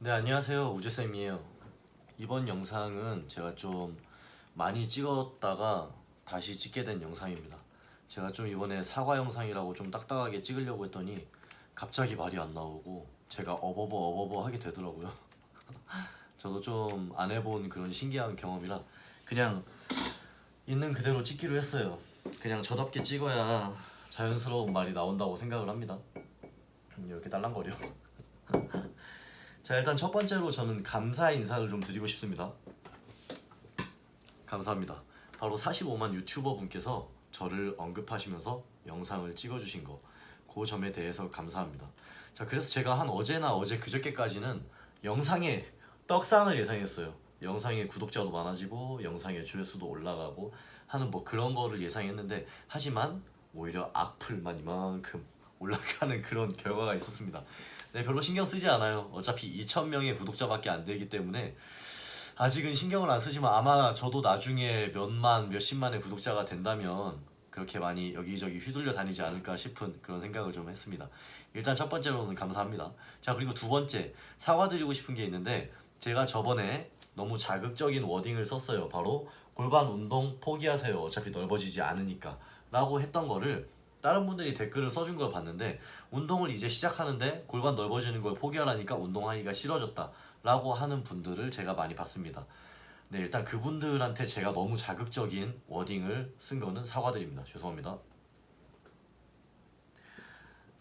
네 안녕하세요. 우주쌤이에요. 이번 영상은 제가 좀 많이 찍었다가 다시 찍게 된 영상입니다. 제가 좀 이번에 사과 영상이라고 좀 딱딱하게 찍으려고 했더니 갑자기 말이 안 나오고 제가 어버버 어버버 하게 되더라고요. 저도 좀 안 해본 그런 신기한 경험이라 그냥 있는 그대로 찍기로 했어요. 그냥 저답게 찍어야 자연스러운 말이 나온다고 생각을 합니다. 이렇게 딸랑거려 자 일단 첫 번째로 저는 감사 인사를 좀 드리고 싶습니다. 감사합니다. 바로 45만 유튜버 분께서 저를 언급하시면서 영상을 찍어주신 거, 그 점에 대해서 감사합니다. 자 그래서 제가 한 어제나 어제 그저께까지는 영상에 떡상을 예상했어요. 영상에 구독자도 많아지고 영상에 조회수도 올라가고 하는 뭐 그런 거를 예상했는데 하지만 오히려 악플만 이만큼 올라가는 그런 결과가 있었습니다. 네, 별로 신경 쓰지 않아요. 어차피 2,000명의 구독자밖에 안 되기 때문에 아직은 신경을 안 쓰지만 아마 저도 나중에 몇만, 몇십만의 구독자가 된다면 그렇게 많이 여기저기 휘둘려 다니지 않을까 싶은 그런 생각을 좀 했습니다. 일단 첫 번째로는 감사합니다. 자, 그리고 두 번째 사과드리고 싶은 게 있는데 제가 저번에 너무 자극적인 워딩을 썼어요. 바로 골반 운동 포기하세요. 어차피 넓어지지 않으니까. 라고 했던 거를 다른 분들이 댓글을 써준 걸 봤는데 운동을 이제 시작하는데 골반 넓어지는 걸 포기하라니까 운동하기가 싫어졌다 라고 하는 분들을 제가 많이 봤습니다. 네 일단 그분들한테 제가 너무 자극적인 워딩을 쓴 거는 사과드립니다. 죄송합니다.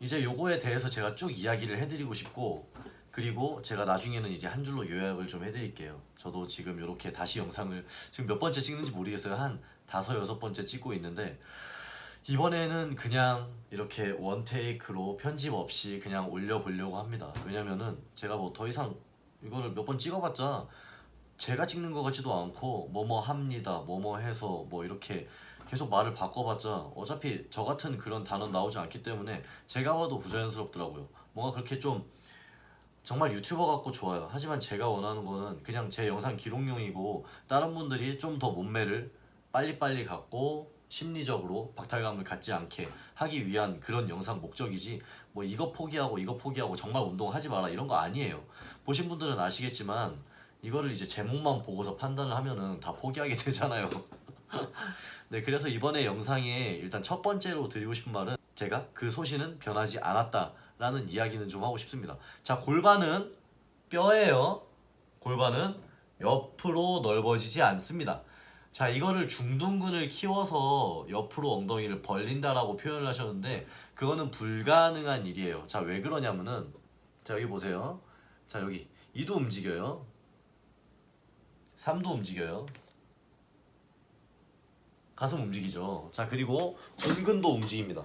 이제 요거에 대해서 제가 쭉 이야기를 해드리고 싶고 그리고 제가 나중에는 이제 한 줄로 요약을 좀 해드릴게요. 저도 지금 이렇게 다시 영상을 지금 몇 번째 찍는지 모르겠어요. 한 다섯 여섯 번째 찍고 있는데 이번에는 그냥 이렇게 원테이크로 편집 없이 그냥 올려보려고 합니다. 왜냐면은 제가 뭐 더 이상 이거를 몇 번 찍어봤자 제가 찍는 것 같지도 않고 뭐뭐 합니다, 뭐뭐 해서 뭐 이렇게 계속 말을 바꿔봤자 어차피 저 같은 그런 단어 나오지 않기 때문에 제가 봐도 부자연스럽더라고요. 뭔가 그렇게 좀 정말 유튜버 같고 좋아요. 하지만 제가 원하는 거는 그냥 제 영상 기록용이고 다른 분들이 좀 더 몸매를 빨리빨리 갖고 심리적으로 박탈감을 갖지 않게 하기 위한 그런 영상 목적이지 뭐 이거 포기하고 이거 포기하고 정말 운동하지 마라 이런 거 아니에요. 보신 분들은 아시겠지만 이거를 이제 제목만 보고서 판단을 하면은 다 포기하게 되잖아요. 네 그래서 이번에 영상에 일단 첫 번째로 드리고 싶은 말은 제가 그 소신은 변하지 않았다 라는 이야기는 좀 하고 싶습니다. 자 골반은 뼈예요. 골반은 옆으로 넓어지지 않습니다 자 이거를 중둔근을 키워서 옆으로 엉덩이를 벌린다라고 표현을 하셨는데 그거는 불가능한 일이에요. 자 왜 그러냐면은 자 여기 보세요. 자 여기 2도 움직여요. 3도 움직여요. 가슴 움직이죠. 자 그리고둔근도 움직입니다.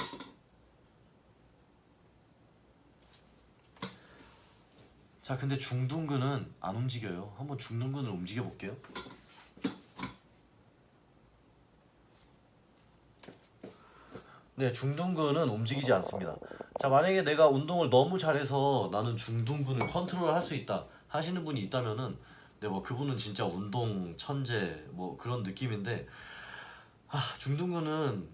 자 근데 중둔근은 안 움직여요. 한번 중둔근을 움직여 볼게요 네, 중둔근은 움직이지 않습니다. 자, 만약에 내가 운동을 너무 잘해서 나는 중둔근을 컨트롤할 수 있다 하시는 분이 있다면은 네, 뭐 그분은 진짜 운동 천재 뭐 그런 느낌인데 아, 중둔근은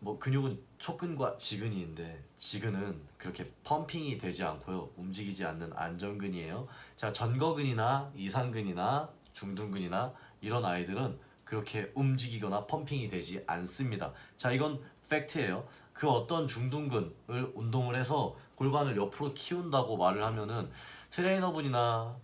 뭐 근육은 촉근과 지근이인데 지근은 그렇게 펌핑이 되지 않고요. 움직이지 않는 안정근이에요. 자, 전거근이나 이상근이나 중둔근이나 이런 아이들은 그렇게 움직이거나 펌핑이 되지 않습니다. 자, 이건 팩트예요. 그 어떤 중둔근을 운동을 해서 골반을 옆으로 키운다고 말을 하면은 트레이너분이나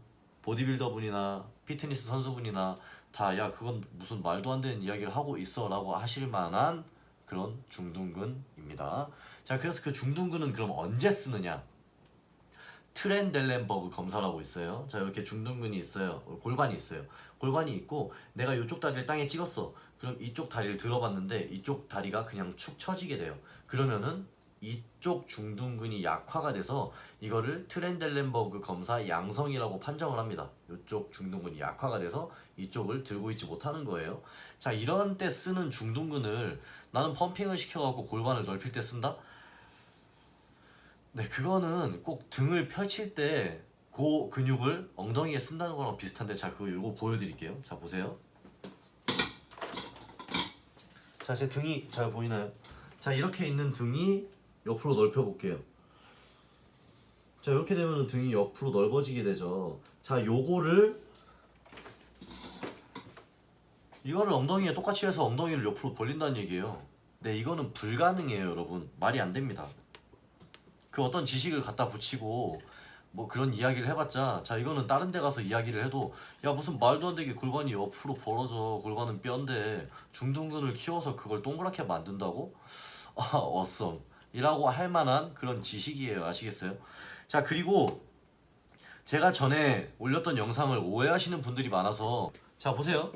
보디빌더분이나 피트니스 선수분이나 다 야 그건 무슨 말도 안 되는 이야기를 하고 있어라고 하실 만한 그런 중둔근입니다. 자 그래서 그 중둔근은 그럼 언제 쓰느냐? 트렌델렌버그 검사라고 있어요. 자 이렇게 중둔근이 있어요. 골반이 있어요. 골반이 있고 내가 이쪽 다리를 땅에 찍었어. 그럼 이쪽 다리를 들어봤는데 이쪽 다리가 그냥 축 처지게 돼요. 그러면은 이쪽 중둔근이 약화가 돼서 이거를 트렌델렌버그 검사 양성이라고 판정을 합니다. 이쪽 중둔근이 약화가 돼서 이쪽을 들고 있지 못하는 거예요. 자 이런 때 쓰는 중둔근을 나는 펌핑을 시켜갖고 골반을 넓힐 때 쓴다? 네, 그거는 꼭 등을 펼칠 때 그 근육을 엉덩이에 쓴다는 거랑 비슷한데 자 그거 요거 보여드릴게요. 자 보세요. 자 제 등이 잘 보이나요? 자 이렇게 있는 등이 옆으로 넓혀 볼게요. 자자 이렇게 되면 등이 옆으로 넓어지게 되죠. 자 요거를 이거를 엉덩이에 똑같이 해서 엉덩이를 옆으로 벌린다는 얘기예요. 네 이거는 불가능해요 여러분. 말이 안 됩니다. 그 어떤 지식을 갖다 붙이고 뭐 그런 이야기를 해봤자 자 이거는 다른 데 가서 이야기를 해도 야 무슨 말도 안 되게 골반이 옆으로 벌어져 골반은 뼈인데 중둔근을 키워서 그걸 동그랗게 만든다고? 아 어썸 이라고 할 만한 그런 지식이에요 아시겠어요? 자 그리고 제가 전에 올렸던 영상을 오해하시는 분들이 많아서 자 보세요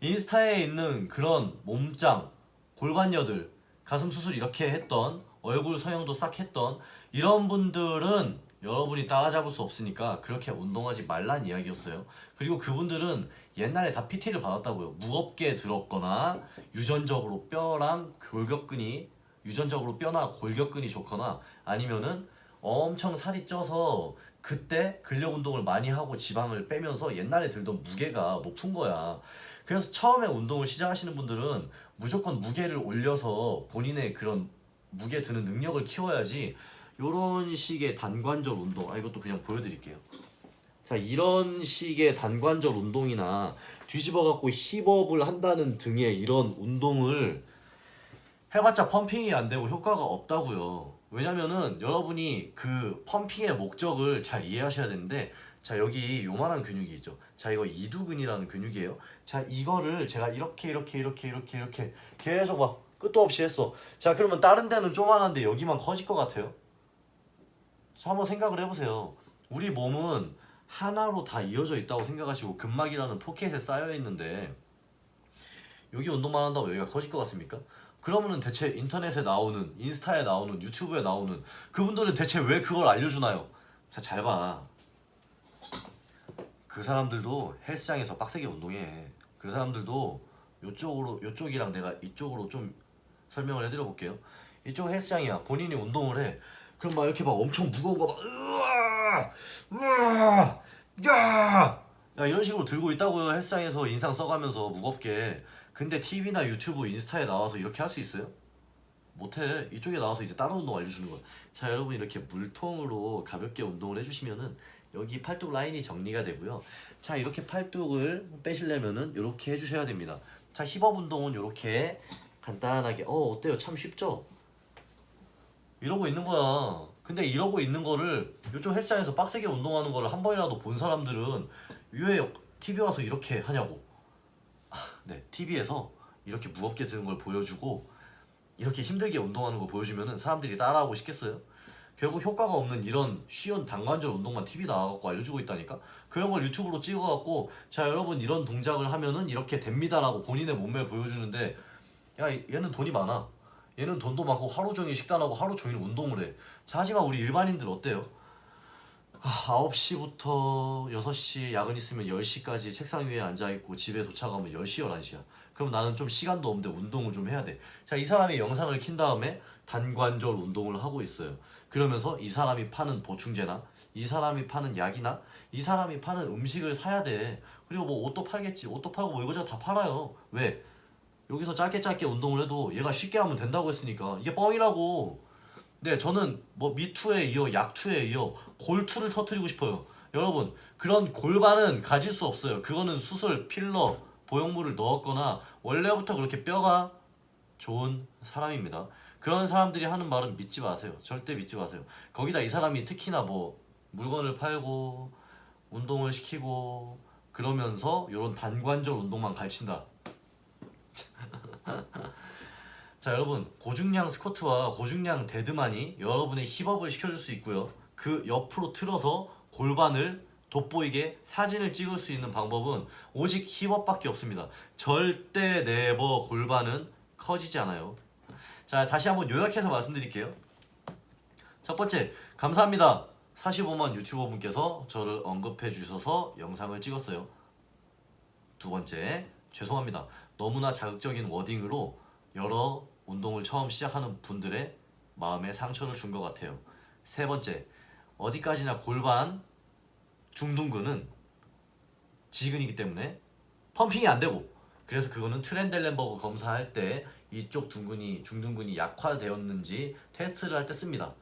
인스타에 있는 그런 몸짱 골반녀들 가슴 수술 이렇게 했던 얼굴 성형도 싹 했던 이런 분들은 여러분이 따라잡을 수 없으니까 그렇게 운동하지 말란 이야기였어요. 그리고 그분들은 옛날에 다 PT를 받았다고요. 무겁게 들었거나 유전적으로 뼈랑 골격근이 유전적으로 뼈나 골격근이 좋거나 아니면은 엄청 살이 쪄서 그때 근력 운동을 많이 하고 지방을 빼면서 옛날에 들던 무게가 높은 거야. 그래서 처음에 운동을 시작하시는 분들은 무조건 무게를 올려서 본인의 그런 무게 드는 능력을 키워야지 이런 식의 단관절 운동 아 이것도 그냥 보여드릴게요. 자 이런 식의 단관절 운동이나 뒤집어 갖고 힙업을 한다는 등의 이런 운동을 해봤자 펌핑이 안 되고 효과가 없다고요. 왜냐면은 여러분이 그 펌핑의 목적을 잘 이해하셔야 되는데 자 여기 요만한 근육이 있죠. 자 이거 이두근이라는 근육이에요. 자 이거를 제가 이렇게 이렇게 이렇게 이렇게 이렇게 계속 막 끝도 없이 했어. 자 그러면 다른 데는 조만한데 여기만 커질 것 같아요 자, 한번 생각을 해보세요. 우리 몸은 하나로 다 이어져 있다고 생각하시고 근막이라는 포켓에 쌓여 있는데 여기 운동만 한다고 여기가 커질 것 같습니까? 그러면은 대체 인터넷에 나오는 인스타에 나오는 유튜브에 나오는 그분들은 대체 왜 그걸 알려주나요? 자 잘 봐. 그 사람들도 헬스장에서 빡세게 운동해. 그 사람들도 요쪽으로 요쪽이랑 내가 이쪽으로 좀 설명을 해드려 볼게요. 이쪽 헬스장이야. 본인이 운동을 해. 그럼 막 이렇게 막 엄청 무거운 거 막 으아 으아 야! 야 이런 식으로 들고 있다고요 헬스장에서 인상 써가면서 무겁게. 근데 TV나 유튜브 인스타에 나와서 이렇게 할 수 있어요? 못해. 이쪽에 나와서 이제 다른 운동 알려주는 거야 자 여러분 이렇게 물통으로 가볍게 운동을 해주시면은 여기 팔뚝 라인이 정리가 되고요. 자 이렇게 팔뚝을 빼시려면은 이렇게 해주셔야 됩니다. 자 힙업 운동은 이렇게 간단하게. 어 어때요? 참 쉽죠? 이러고 있는 거야. 근데 이러고 있는 거를 요즘 헬스장에서 빡세게 운동하는 거를 한 번이라도 본 사람들은 왜 TV 와서 이렇게 하냐고. 아, 네, TV에서 이렇게 무겁게 드는 걸 보여주고 이렇게 힘들게 운동하는 거 보여주면은 사람들이 따라하고 싶겠어요? 결국 효과가 없는 이런 쉬운 단관절 운동만 TV 나와갖고 알려주고 있다니까 그런 걸 유튜브로 찍어갖고 자 여러분 이런 동작을 하면은 이렇게 됩니다라고 본인의 몸매를 보여주는데 야 얘는 돈이 많아 얘는 돈도 많고 하루 종일 식단하고 하루 종일 운동을 해. 자, 하지만 우리 일반인들 어때요? 아, 9시부터 6시 야근 있으면 10시까지 책상 위에 앉아있고 집에 도착하면 10시, 11시야. 그럼 나는 좀 시간도 없는데 운동을 좀 해야 돼. 자, 이 사람이 영상을 킨 다음에 단관절 운동을 하고 있어요. 그러면서 이 사람이 파는 보충제나 이 사람이 파는 약이나 이 사람이 파는 음식을 사야 돼. 그리고 뭐 옷도 팔겠지. 옷도 팔고 뭐 이거저거 다 팔아요. 왜? 여기서 짧게 짧게 운동을 해도 얘가 쉽게 하면 된다고 했으니까 이게 뻥이라고. 네 저는 뭐 미투에 이어 약투에 이어 골투를 터트리고 싶어요. 여러분 그런 골반은 가질 수 없어요. 그거는 수술 필러 보형물을 넣었거나 원래부터 그렇게 뼈가 좋은 사람입니다. 그런 사람들이 하는 말은 믿지 마세요. 절대 믿지 마세요. 거기다 이 사람이 특히나 뭐 물건을 팔고 운동을 시키고 그러면서 이런 단관절 운동만 가르친다 자 여러분 고중량 스쿼트와 고중량 데드만이 여러분의 힙업을 시켜줄 수 있고요. 그 옆으로 틀어서 골반을 돋보이게 사진을 찍을 수 있는 방법은 오직 힙업밖에 없습니다. 절대 네버 골반은 커지지 않아요. 자 다시 한번 요약해서 말씀드릴게요. 첫 번째 감사합니다. 45만 유튜버 분께서 저를 언급해 주셔서 영상을 찍었어요. 두 번째 죄송합니다 너무나 자극적인 워딩으로 여러 운동을 처음 시작하는 분들의 마음에 상처를 준 것 같아요. 세 번째, 어디까지나 골반 중둔근은 지근이기 때문에 펌핑이 안 되고 그래서 그거는 트렌델렌버그 검사할 때 이쪽 둔근이 중둔근이 약화되었는지 테스트를 할 때 씁니다.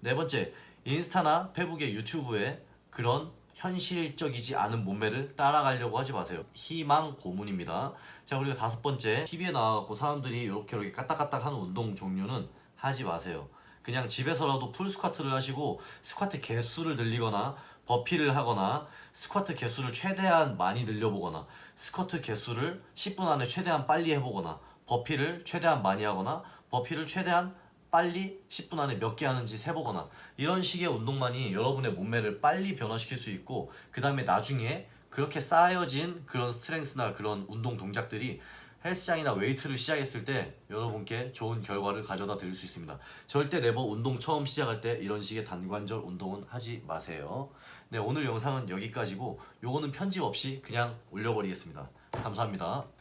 네 번째, 인스타나 페북에 유튜브에 그런 현실적이지 않은 몸매를 따라가려고 하지 마세요. 희망 고문입니다. 자 그리고 다섯 번째 TV에 나와갖고 사람들이 이렇게 이렇게 까딱까딱 하는 운동 종류는 하지 마세요. 그냥 집에서라도 풀 스쿼트를 하시고 스쿼트 개수를 늘리거나 버피를 하거나 스쿼트 개수를 최대한 많이 늘려보거나 스쿼트 개수를 10분 안에 최대한 빨리 해보거나 버피를 최대한 많이 하거나 버피를 최대한 빨리 10분 안에 몇 개 하는지 세보거나 이런 식의 운동만이 여러분의 몸매를 빨리 변화시킬 수 있고 그 다음에 나중에 그렇게 쌓여진 그런 스트렝스나 그런 운동 동작들이 헬스장이나 웨이트를 시작했을 때 여러분께 좋은 결과를 가져다 드릴 수 있습니다. 절대 네버 운동 처음 시작할 때 이런 식의 단관절 운동은 하지 마세요. 네 오늘 영상은 여기까지고 요거는 편집 없이 그냥 올려버리겠습니다. 감사합니다.